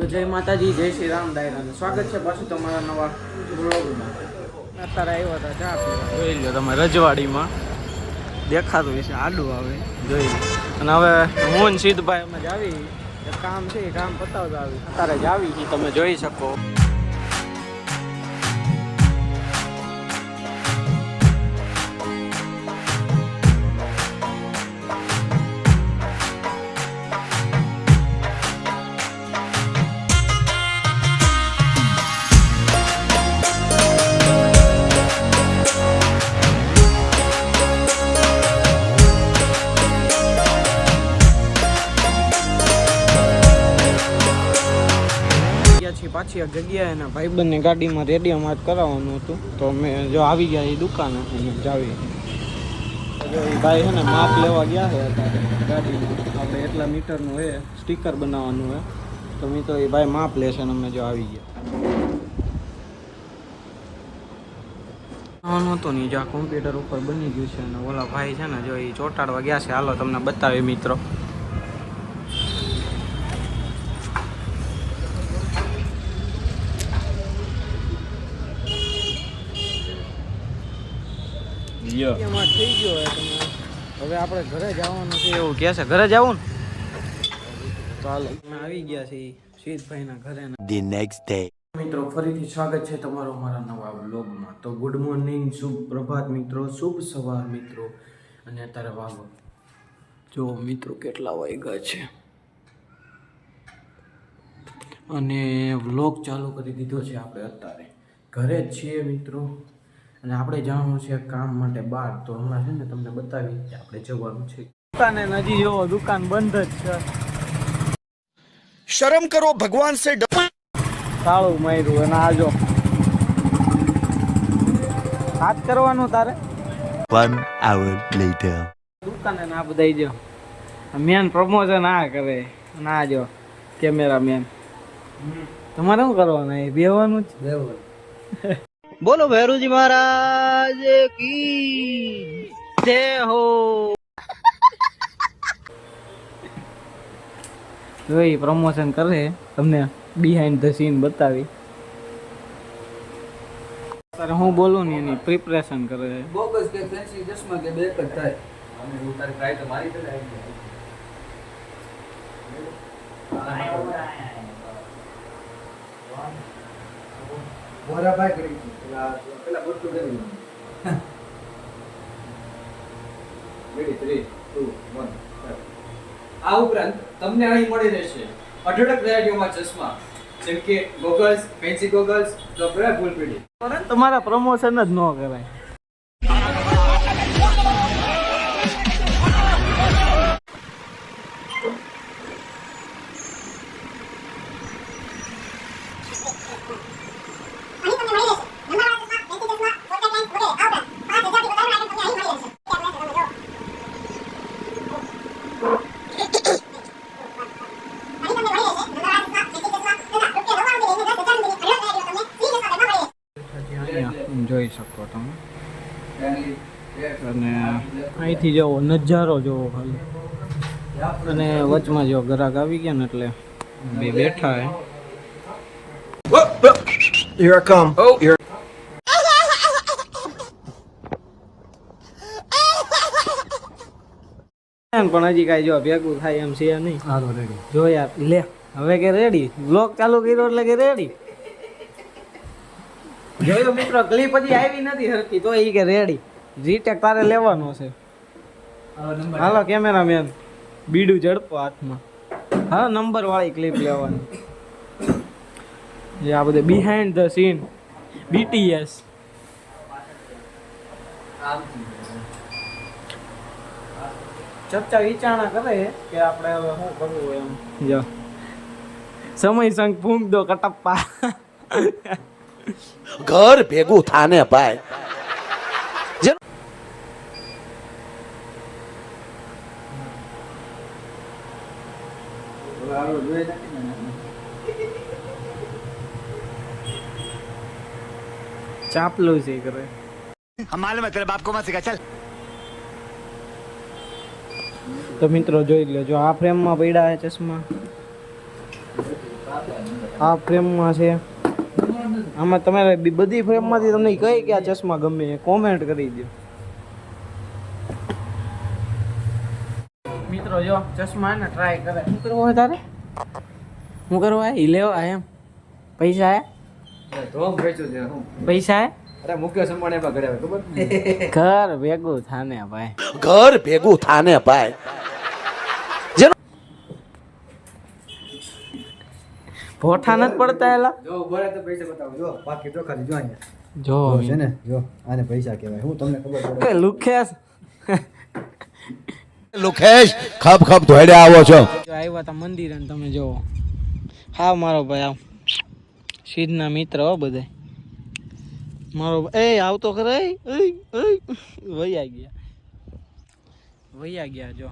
તો જય માતાજી જય શ્રી રામ દાયરાનું. સ્વાગત છે પાછું તમારા નવા બ્લોગમાં અત્યારે આવ્યા હતા ચા પીવા. જોઈ લો તમે રજવાડીમાં દેખાતું હશે આડું આવે. જોઈ લો અને હવે હું સિદ્ધભાઈ અમે જ આવી. એક કામ છે કામ પતાવતા આવી. અત્યારે જ આવી. તમે જોઈ શકો. છીએ પાછી આ જગ્યાએ એના ભાઈબંધની ગાડીમાં રેડિયમ જ કરાવવાનું હતું. તો મેં જો આવી ગયા એ દુકાને અને જાવી. એ ભાઈ છે ને માપ લેવા ગયા છે અત્યારે આપણે એટલા મીટરનું છે સ્ટીકર બનાવવાનું છે તો મેં તો એ ભાઈ માપ લેશે ને અમે જો આવી ગયા. આવવાનું હતું નહીં જો આ કોમ્પ્યુટર ઉપર બની ગયું છે અને ઓલા ભાઈ છે ને જો એ ચોંટાડવા ગયા છે. હાલો તમને બતાવી મિત્રો. એમાં થઈ ગયો તમે. હવે આપણે ઘરે જવાનું છે. એવું કહે છે ઘરે જવું ને? ચાલો. આવી ગયા છે શીતભાઈના ઘરે ધી નેક્સ્ટ ડે મિત્રો ફરીથી સ્વાગત છે તમારો મારા નવા બ્લોગમાં તો ગુડ મોર્નિંગ શુભ પ્રભાત મિત્રો શુભ સવાર મિત્રો. અને અત્યારે વાગો જો મિત્રો કેટલા વાગ્યા છે. અને વ્લોગ ચાલુ કરી દીધો છે આપણે અત્યારે. ઘરે જ છીએ મિત્રો. અને આપણે જવાનું છે કામ માટે બહાર. તો હમણાં છે ને તમને બતાવી કે આપણે જવાનું છે. દુકાને નજી જો દુકાન બંધ જ છે. શરમ કરો ભગવાન સે તાળું માર્યું અને આજો હાથ કરવાનું તારે? વન આવર લેટર દુકાને ના બધાઈ જો. મેન પ્રમોશન આ કરે ના જો કેમેરા મેન તમારે શું કરવાનું એ બેવાનું જ? બેવાનું બોલો ભૈરુજી મહારાજ કી જય હો. જોઈ પ્રમોશન કરે તમને બિહાઇન્ડ ધ સીન બતાવી. તારે હું બોલું ને એની પ્રિપરેશન કરે. છે બોગસ કે ફેન્સી ચશ્મા કે બે જ થાય. વરાભાઈ કરી છે. પેલા પેલા બધું કરી રેડી થ્રી ટુ વન આ ઉપરાંત તમને અહીં મળી રહેશે અઢળક વેરાયટીઓમાં ચશ્મા જેમ કે ગોગલ્સ ફેન્સી ગોગલ્સ કપડા ફૂલપીડી પણ તમારા પ્રમોશન જ ન કરાય. જોઈ શકો તમે. અને અહીંથી જવો નજારો જોવો ખાલી અને વચમાં જો ગ્રાહક આવી ગયા ને એટલે બે બેઠા હે. Here I come. Oh, here. પણ હજી કાંઈ જો ભેગું થાય એમ છે નહીં. જો યાર લે હવે કે રેડી બ્લોક ચાલુ કર્યો એટલે કે રેડી જોયો મિત્રો ક્લિપ હજી આવી નથી હરકી તો એ કે રેડી રીટેક તારે લેવાનો છે. હાલો કેમેરામેન બીડું ઝડપો હાથમાં. હા નંબર વાળી ક્લિપ લેવાની. જે આ બધે બિહાઇન્ડ ધ સીન બીટીએસ ચર્ચા વિચારણા કરે કે આપણે હવે શું કરવું એમ. જો. સમય સંગ ફૂંક દો કટપ્પા. ઘર ભેગું થાને ભાઈ. લો છે કરે. માલુમ હે બાપ કો મત સિખા તો મિત્રો જોઈ લેજો આ ફ્રેમમાં પડ્યા છે ચશ્મા. આ ફ્રેમમાં છે. આમાં તમે બધી ફ્રેમમાંથી તમને કઈ કયા ચશ્મા ગમે એ કોમેન્ટ કરી દો મિત્રો જો ચશ્મા ને ટ્રાય કરે. શું કરવું હોય તારે? શું કરવું હોય? ઈ લેવા એમ. પૈસા હે ધોમ વેચું છે હું. પૈસા હે અરે મુકેશ અંબાણી ઘરે ખબર? ઘર ભેગું થાને ભાઈ. ઘર ભેગું થાને ભાઈ. ભોઠા નથી પડતા એલા? જો બોલે તો પૈસા બતાવો. જો બાકી તો ખાલી જો અહીંયા. જો જો છે ને જો આને પૈસા કહેવાય. હું તમને ખબર પડે. લુખેશ. લુખેશ ખપ ખપ ધોડ્યા આવો છો. જો આવ્યા તા મંદિર ને તમે જોવો હા મારો ભાઈ આવ. સીધના મિત્ર હો બધા મારો ભાઈ- એ આવતો એ. વૈયા ગયા. વૈયા ગયા જો.